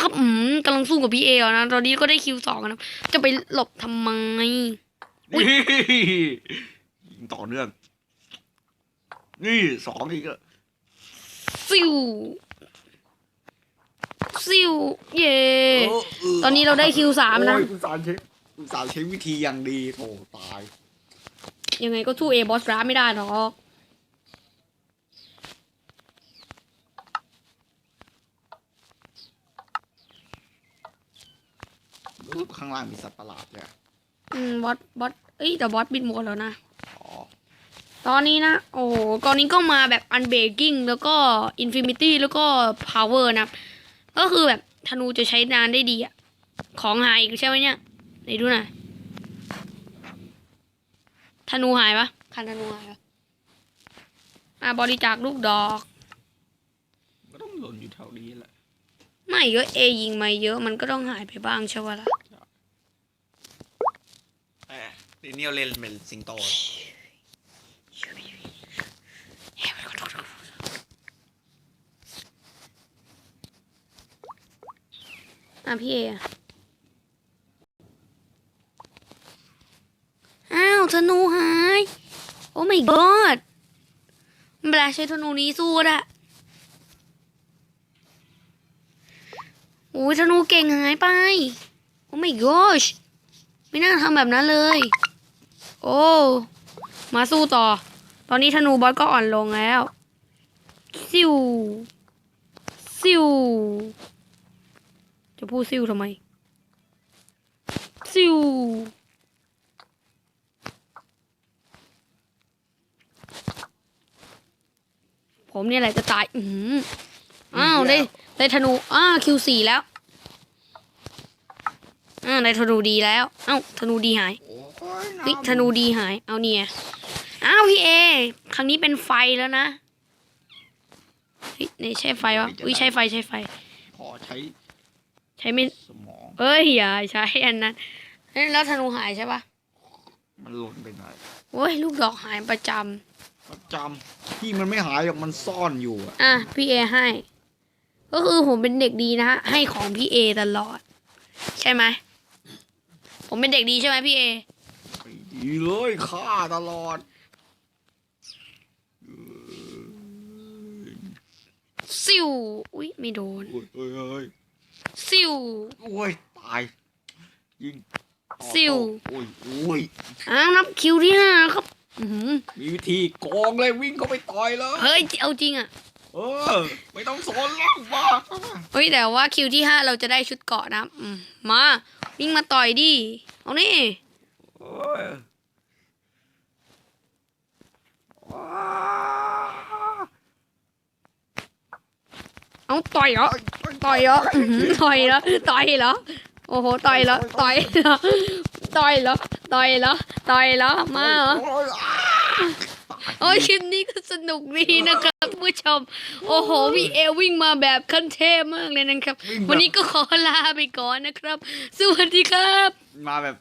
ครับอืมกำลังสู้กับพี่เอแล้วนะตอนนี้ก็ได้คิวสองแล้วนะจะไปหลบทำไมอุ๊ยนี่ยิงต่อเนื่อง นี่สองอีกแล้วซิวซิวเย่เเตอนนี้เราได้คิวสามนะโอ้ยคุณสารใช้คุณสารใช้วิธีอย่างดีโถตาย ยังไงก็สู้เอบอสกราฟไม่ได้หรอก รู้ข้างล่างมีสัตว์ประหลาดเนี่ยอืมบอสบอสเอ้ยแต่บอสบินหมดแล้วนะ อ๋อ ตอนนี้นะ โอ้โหตอนนี้ก็มาแบบอันเบรกิ้งแล้วก็อินฟินิตี้แล้วก็พาวเวอร์นะ ก็คือแบบธนูจะใช้นานได้ดีอะของหายอีกใช่ไหมเนี่ยไหนดูหน่อยธนูหายปะคันธนูหายปะอะบริจาคลูกดอก ก็ต้องหล่นอยู่แถวนี้แหละ ไม่เยอะเอยิงมาเยอะมันก็ต้องหายไปบ้างใช่ปะล่ะ แหมนี่เนี่ยเลนเป็นสิงโตอะพี่เออะอ้าวธนูหาย โอ้ my god ไม่เป็นไรใช้ธนูนี้สู้ก็ได้โอ้ยธนูเก่งหายไป โอ้ my gosh ไม่น่าทำแบบนั้นเลย โอ้ มาสู้ต่อ ตอนนี้ธนูบอสก็อ่อนลงแล้ว ซิว ซิว จะพูดซิวทำไม ซิว ผมเนี่ยแหละจะตาย อือหืออ้าวได้ได้ธนู อ้าคิวสี่แล้วอ่าได้ธนูดีแล้ว เอ้าธนูดีหายโอ้ย เฮ้ยธนูดีหาย เอาเนี่ยอ้าวพี่เอ ครั้งนี้เป็นไฟแล้วนะเฮ้ยนี่ใช่ไฟวะอุ้ยใช่ไฟใช่ไฟ พอใช้ ใช้ไม่สมองเอ้ยอย่าใช้อันนั้นเอ้ยแล้วธนูหายใช่ปะมันหล่นไปไหนโอ้ยลูกดอกหายประจประจำที่มันไม่หายหรอกมันซ่อนอยู่อะำอะพี่เอให้ ก็คือผมเป็นเด็กดีนะฮะให้ของพี่เอตลอด ใช่ไหมผมเป็นเด็กดีใช่ไหมพี่เอ ไม่ดีเลยฆ่าตลอดซิวอุ้ยไม่โดน โอ้ยเอ้ยเอ้ยซิว โอ้ยตาย ยิงซิว โอ้ยโอ้ยอ้าวนับคิวที่ห้าแล้วครับอือหือมีวิธีโกงเลยวิ่งเข้าไปต่อยเลยเฮ้ยเอาจริงอะเออ ไม่ต้องสนแล้วบ้าเฮ้ยแต่ว่าคิวที่ห้าเราจะได้ชุดเกราะนะอืมมาวิ่งมาต่อยดิเอานี่ โอ้ยว้าเอาต่อยเหรอต่อยเหรออื้อหือต่อยเหรอต่อยเหรอโอ้โหต่อยเหรอต่อยเหรอต่อยเหรอต่อยเหรอต่อยเหรอมาเหรอ โอ้ยอ้าโอ้ยคลิปนี้ก็สนุกดีนะครับผู้ชม โอ้โหพี่เอลวิ่งมาแบบขั้นเทพมากเลยนะครับ วันนี้ก็ขอลาไปก่อนนะครับ สวัสดีครับ มาแบบ